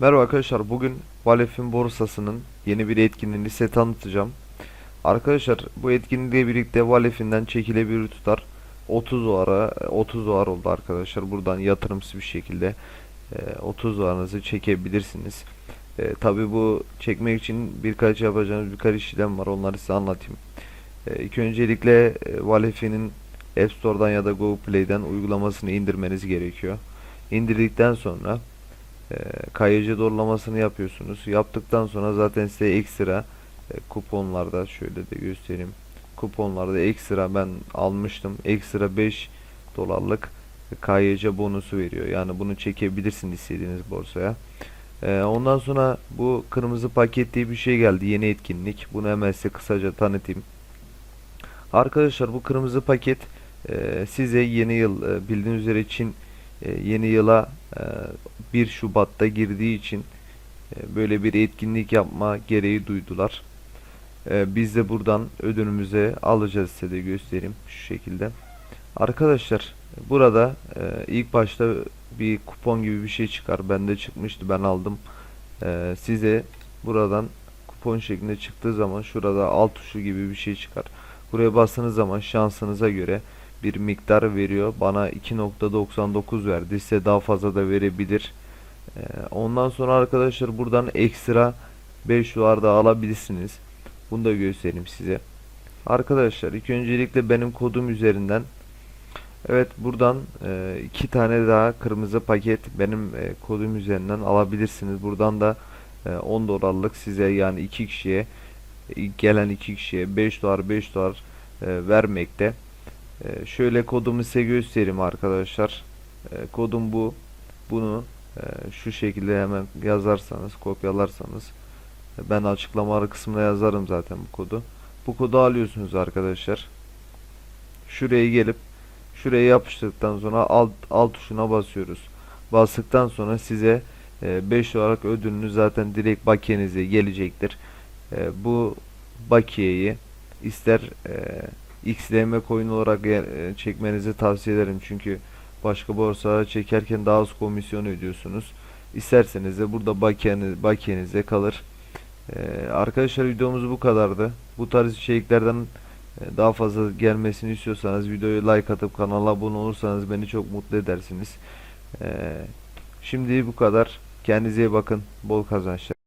Merhaba arkadaşlar. Bugün Valef'in borsasının yeni bir etkinliğini size tanıtacağım. Arkadaşlar bu etkinlikle birlikte Valef'inden çekilebilir tutar 30 dolara 30 dolar oldu arkadaşlar. Buradan yatırımsız bir şekilde e, 30 dolarınızı çekebilirsiniz. E, Tabi bu çekmek için birkaç yapacağınız birkaç işlem var. Onları size anlatayım. E, ilk öncelikle e, Valef'in App Store'dan ya da Google Play'den uygulamasını indirmeniz gerekiyor. İndirdikten sonra e, KYC doğrulamasını yapıyorsunuz. Yaptıktan sonra zaten size ekstra e, kuponlarda şöyle de göstereyim. Kuponlarda ekstra ben almıştım. Ekstra 5 dolarlık KYC bonusu veriyor. Yani bunu çekebilirsin istediğiniz borsaya. E, ondan sonra bu kırmızı paket diye bir şey geldi. Yeni etkinlik. Bunu hemen size kısaca tanıtayım. Arkadaşlar bu kırmızı paket e, size yeni yıl e, bildiğiniz üzere Çin yeni yıla e, 1 Şubat'ta girdiği için e, böyle bir etkinlik yapma gereği duydular. E, biz de buradan ödülümüzü alacağız size de göstereyim şu şekilde. Arkadaşlar burada e, ilk başta bir kupon gibi bir şey çıkar. Bende çıkmıştı ben aldım. E, size buradan kupon şeklinde çıktığı zaman şurada alt tuşu gibi bir şey çıkar. Buraya bastığınız zaman şansınıza göre bir miktar veriyor. Bana 2.99 verdi. Size daha fazla da verebilir. Ee, ondan sonra arkadaşlar buradan ekstra 5 dolar da alabilirsiniz. Bunu da göstereyim size. Arkadaşlar ilk öncelikle benim kodum üzerinden Evet buradan e, iki tane daha kırmızı paket benim e, kodum üzerinden alabilirsiniz. Buradan da e, 10 dolarlık size yani iki kişiye gelen iki kişiye 5 dolar 5 dolar e, vermekte. E, şöyle kodumu size göstereyim arkadaşlar. E, kodum bu. Bunu e, şu şekilde hemen yazarsanız, kopyalarsanız e, ben açıklamalar kısmına yazarım zaten bu kodu. Bu kodu alıyorsunuz arkadaşlar. Şuraya gelip şuraya yapıştırdıktan sonra alt alt tuşuna basıyoruz. Bastıktan sonra size 5 olarak ödülünüz zaten direkt bakiyenize gelecektir. E, bu bakiyeyi ister e, XLM coin olarak e, çekmenizi tavsiye ederim. Çünkü başka borsalara çekerken daha az komisyon ödüyorsunuz. İsterseniz de burada bakiyeniz, bakiyenize kalır. E, arkadaşlar videomuz bu kadardı. Bu tarz içeriklerden e, daha fazla gelmesini istiyorsanız videoyu like atıp kanala abone olursanız beni çok mutlu edersiniz. E, şimdi bu kadar. Kendinize iyi bakın. Bol kazançlar.